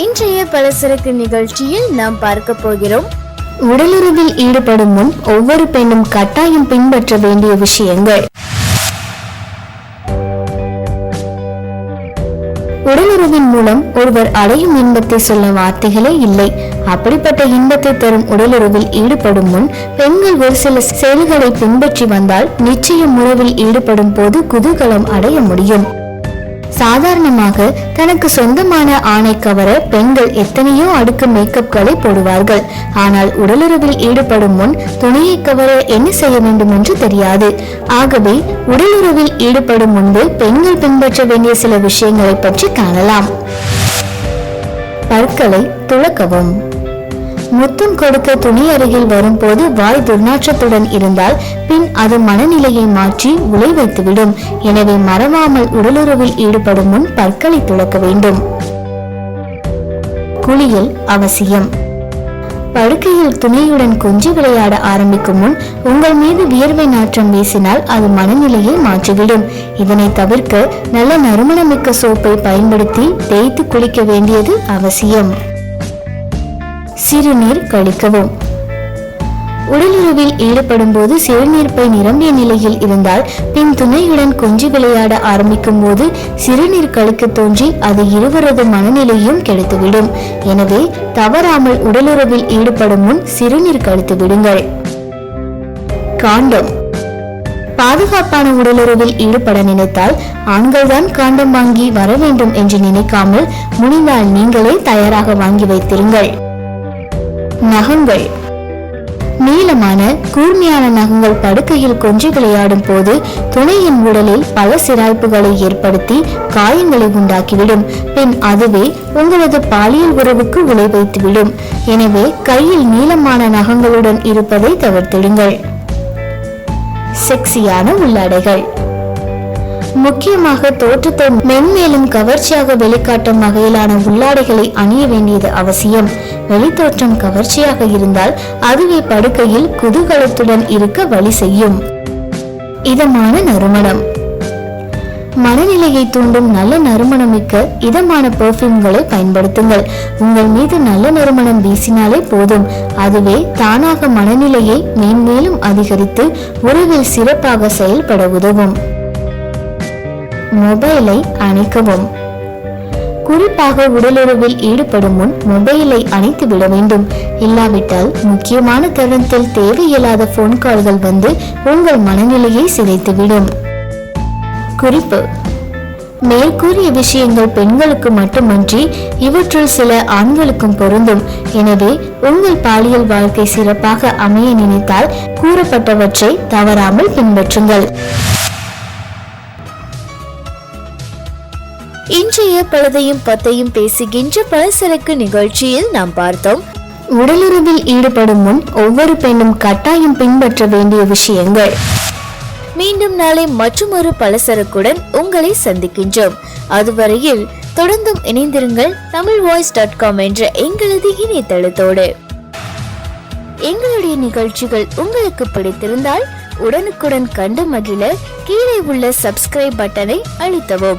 இன்றைய பலசரக்கு நிகழ்ச்சியில் நாம் பார்க்க போகிறோம். உடலுறவில் ஈடுபடும் முன் ஒவ்வொரு பெண்ணும் கட்டாயம் பின்பற்ற வேண்டிய விஷயங்கள். உடலுறவின் மூலம் ஒருவர் அடையும் இன்பத்தை சொல்ல வார்த்தைகளே இல்லை. அப்படிப்பட்ட இன்பத்தை தரும் உடலுறவில் ஈடுபடும் முன் பெண்கள் ஒரு சில செயல்களை பின்பற்றி வந்தால் நிச்சயம் உறவில் ஈடுபடும் போது குதூகலம் அடைய முடியும். சாதாரணமாக தனக்கு சொந்தமான ஆணை கவர பெண்கள் எத்தனையோ அடுக்கு மேக்கப்களை போடுவார்கள். ஆனால் உடலுறவில் ஈடுபடும் முன் துணையை கவர என்ன செய்ய வேண்டும் என்று தெரியாது. ஆகவே உடலுறவில் ஈடுபடும் முன்பு பெண்கள் பின்பற்ற வேண்டிய சில விஷயங்களை பற்றி காணலாம். பற்களை துளக்கவும். முத்தம் கொடுக்க துணி அருகில் வரும்போது வாய் துர்நாற்றத்துடன் இருந்தால் பின் அது மனநிலையை மாற்றி உலை வைத்துவிடும். எனவே மறவாமல் உடலுறவில் ஈடுபடும் முன் பற்களை துளக்க வேண்டும். குளியல் அவசியம். படுக்கையில் துணியுடன் கொஞ்சி விளையாட ஆரம்பிக்கும் முன் உங்கள் மீது வியர்வை நாற்றம் வீசினால் அது மனநிலையை மாற்றிவிடும். இதனை தவிர்க்க நல்ல நறுமணமிக்க சோப்பை பயன்படுத்தி தேய்த்து குளிக்க வேண்டியது அவசியம். சிறுநீர் கழிக்கவும். உடலுறவில் ஈடுபடும் போது சிறுநீர்ப்பை நிரம்பிய நிலையில் இருந்தால் பின் துணையுடன் கொஞ்சி விளையாட ஆரம்பிக்கும் போது சிறுநீர் கழிக்க தோன்றி அது இருவரது மனநிலையும் கெடுத்துவிடும். எனவே தவறாமல் உடலுறவில் ஈடுபடும் முன் சிறுநீர் கழித்து விடுங்கள். காண்டம். பாதுகாப்பான உடலுறவில் ஈடுபட நினைத்தால் ஆண்கள்தான் காண்டம் வாங்கி வர வேண்டும் என்று நினைக்காமல் முடிந்தால் நீங்களே தயாராக வாங்கி வைத்திருங்கள். நகங்கள். நீளமான கூர்மையான நகங்கள் படுக்கையில் கொஞ்சி விளையாடும் போது துணையின் உடலில் பல சிராய்ப்புகளை ஏற்படுத்தி காயங்களை உண்டாக்கிவிடும். பின் அதுவே உங்களது பாலியல் உறவுக்கு உலை வைத்துவிடும். எனவே கையில் நீளமான நகங்களுடன் இருப்பதை தவிர்த்திடுங்கள். செக்ஸியான உள்ளாடைகள். முக்கியமாக தோற்றத்தை மென்மேலும் கவர்ச்சியாக வெளிக்காட்டும் வகையிலான உள்ளாடைகளை அணிய வேண்டியது அவசியம். வெளித்தோற்றம் கவர்ச்சியாக இருந்தால் அதுவே படுக்கையில் குதூகலத்துடன் இருக்க வழி செய்யும். இதமான நறுமணம். மனநிலையை தூண்டும் நல்ல நறுமணமிக்க இதமான பெர்ஃப்யூம்களை பயன்படுத்துங்கள். உங்கள் மீது நல்ல நறுமணம் வீசினாலே போதும். அதுவே தானாக மனநிலையை மேன்மேலும் அதிகரித்து உறவில் சிறப்பாக செயல்பட உதவும். மொபைலை அணைக்கவும். குறிப்பாக உடலுறவில் ஈடுபடும் முன் மொபைலை அணைத்து விட வேண்டும். இல்லாவிட்டால் முக்கியமான தருணத்தில் தேவையில்லாத போன் கால்கள் வந்து உங்கள் மனநிலையை சிதைத்துவிடும். குறிப்பு. மேற்கூறிய விஷயங்கள் பெண்களுக்கு மட்டுமன்றி இவற்றுள் சில ஆண்களுக்கும் பொருந்தும். எனவே உங்கள் பாலியல் வாழ்க்கை சிறப்பாக அமைய நினைத்தால் கூறப்பட்டவற்றை தவறாமல் பின்பற்றுங்கள். இன்றைய பழுதையும் பத்தையும் பேசுகின்ற பலசரக்கு நிகழ்ச்சியில் நாம் பார்த்தோம். உடலுறவில் ஈடுபடும் முன் ஒவ்வொரு பெண்ணும் கட்டாயம் பின்பற்ற வேண்டிய விஷயங்கள். மீண்டும் நாளை மற்றொரு பலசரக்குடன் உங்களை சந்திக்கின்றோம். அதுவரையில் தொடர்ந்தும் இணைந்திருங்கள் தமிழ் வாய்ஸ் டாட் காம் என்ற எங்களது இணையதளத்தோடு. எங்களுடைய நிகழ்ச்சிகள் உங்களுக்கு பிடித்திருந்தால் உடனுக்குடன் கண்டு மகிழ கீழே உள்ள சப்ஸ்கிரைப் பட்டனை அழுத்தவும்.